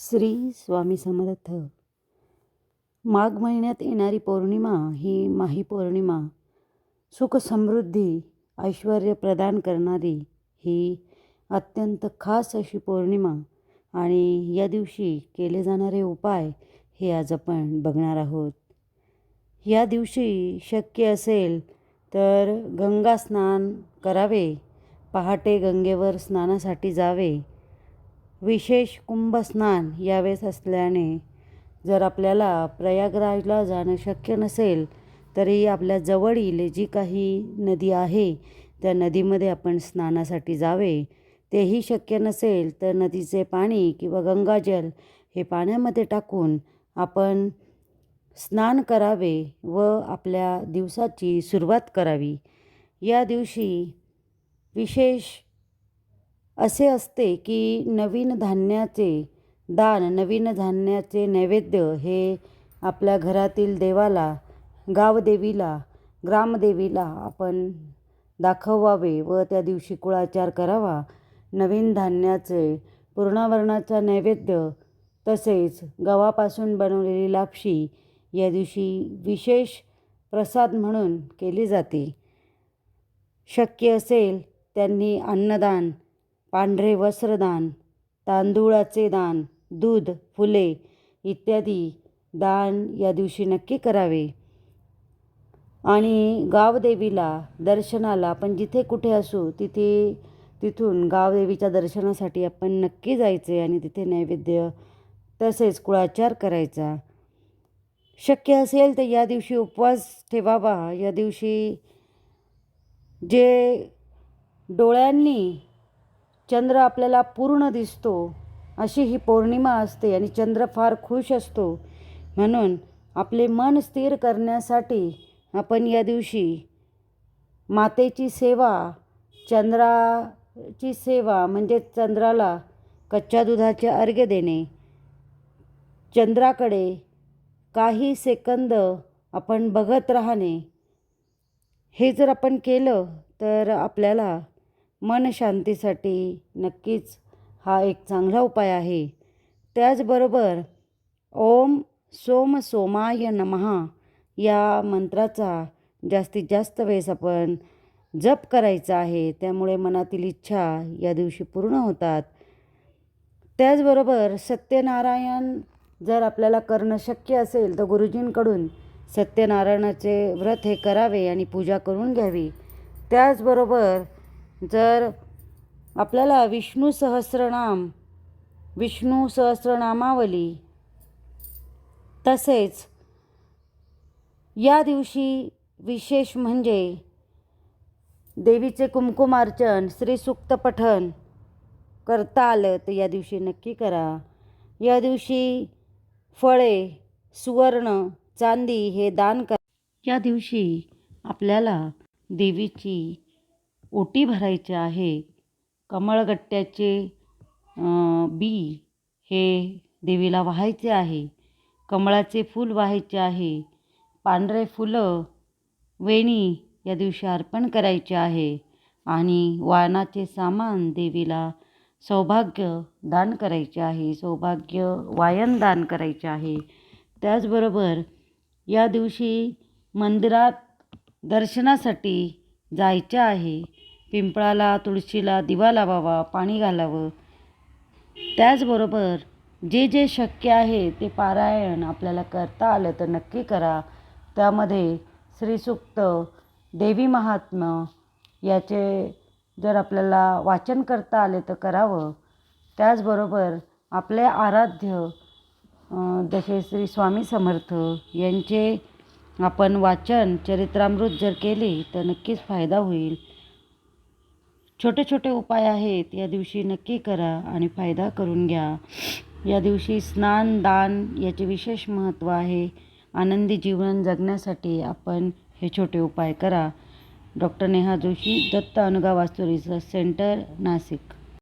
श्री स्वामी समर्थ. माघ महिन्यात येणारी पौर्णिमा ही माही पौर्णिमा. सुख समृद्धी ऐश्वर प्रदान करणारी ही अत्यंत खास अशी पौर्णिमा आणि या दिवशी केले जाणारे उपाय हे आज आपण बघणार आहोत. या दिवशी शक्य असेल तर गंगा स्नान करावे पहाटे गंगेवर स्नानासाठी जावे विशेष कुंभस्नान यावेळेस असल्याने जर आपल्याला प्रयागराजला जाणं शक्य नसेल तरी आपल्या जवळील जी काही नदी आहे त्या नदीमध्ये आपण स्नानासाठी जावे. तेही शक्य नसेल तर नदीचे पाणी किंवा गंगाजल हे पाण्यामध्ये टाकून आपण स्नान करावे व आपल्या दिवसाची सुरुवात करावी. या दिवशी विशेष असे असते की नवीन धान्याचे दान नवीन धान्याचे नैवेद्य हे आपल्या घरातील देवाला गावदेवीला ग्रामदेवीला आपण दाखवावे व त्या दिवशी कुळाचार करावा. नवीन धान्याचे पूर्णावरणाचा नैवेद्य तसेच गव्हापासून बनवलेली लापशी या दिवशी विशेष प्रसाद म्हणून केली जाते. शक्य असेल त्यांनी अन्नदान पांढरे वस्त्रदान तांदूळाचे दान दूध फुले इत्यादी दान या दिवशी नक्की करावे. आणि गावदेवीला दर्शनाला आपण जिथे कुठे असू तिथे तिथून गावदेवीच्या दर्शनासाठी आपण नक्की जायचे आणि तिथे नैवेद्य तसेच कुळाचार करायचा. शक्य असेल तर या दिवशी उपवास ठेवावा. या दिवशी जे डोळ्यांनी चंद्र आपल्याला पूर्ण दिसतो. अशी ही पौर्णिमा असते आणि चंद्र फार खुश असतो. म्हणून आपले मन स्थिर करण्यासाठी आपण या दिवशी मातेची सेवा चंद्राची सेवा म्हणजे चंद्राला कच्च्या दुधाचे अर्घ्य देणे. चंद्राकडे काही सेकंद आपण बघत राहणे. हे जर आपण केलं तर आपल्याला मनशांतीसाठी नक्कीच हा एक चांगला उपाय आहे. त्याचबरोबर ओम सोम सोमाय नमहा या मंत्राचा जास्तीत जास्त वेळेस आपण जप करायचा आहे. त्यामुळे मनातील इच्छा या दिवशी पूर्ण होतात. त्याचबरोबर सत्यनारायण जर आपल्याला करणं शक्य असेल तर गुरुजींकडून सत्यनारायणाचे व्रत हे करावे आणि पूजा करून घ्यावी. त्याचबरोबर जर आपल्याला विष्णू सहस्रनाम विष्णू सहस्रनामावली तसेच या दिवशी विशेष म्हणजे देवीचे कुमकुमार्चन श्रीसूक्त पठन करता आलं तर या दिवशी नक्की करा. या दिवशी फळे सुवर्ण चांदी हे दान करा. या दिवशी आपल्याला देवीची ओटी भरायची आहे. कमळगट्ट्याचे बी हे देवीला वाहायचे आहे. कमळाचे फूल वाहायचे आहे. पांढरे फुलं वेणी या दिवशी अर्पण करायचे आहे. आणि वाणाचे सामान देवीला सौभाग्य दान करायचे आहे. सौभाग्य वायन दान करायचे आहे. त्याचबरोबर या दिवशी मंदिरात दर्शनासाठी जायचे आहे. पिंपळाला तुळशीला दिवा लावावा पाणी घालावं. त्याचबरोबर जे जे शक्य आहे ते पारायण आपल्याला करता आलं तर नक्की करा. त्यामध्ये श्रीसुक्त देवी महात्म्य याचे जर आपल्याला वाचन करता आले तर करावं. त्याचबरोबर आपले आराध्य जसे श्री स्वामी समर्थ यांचे आपण वाचन चरित्रामृत जर केले तर नक्कीच फायदा होईल. छोटे छोटे उपाय आहेत. या दिवशी नक्की करा आणि फायदा करून घ्या. या दिवशी स्नान दान याचे विशेष महत्त्व आहे. आनंदी जीवन जगण्यासाठी आपण हे छोटे उपाय करा. डॉक्टर नेहा जोशी दत्त अनुगा वास्तुरीचं सेंटर नाशिक.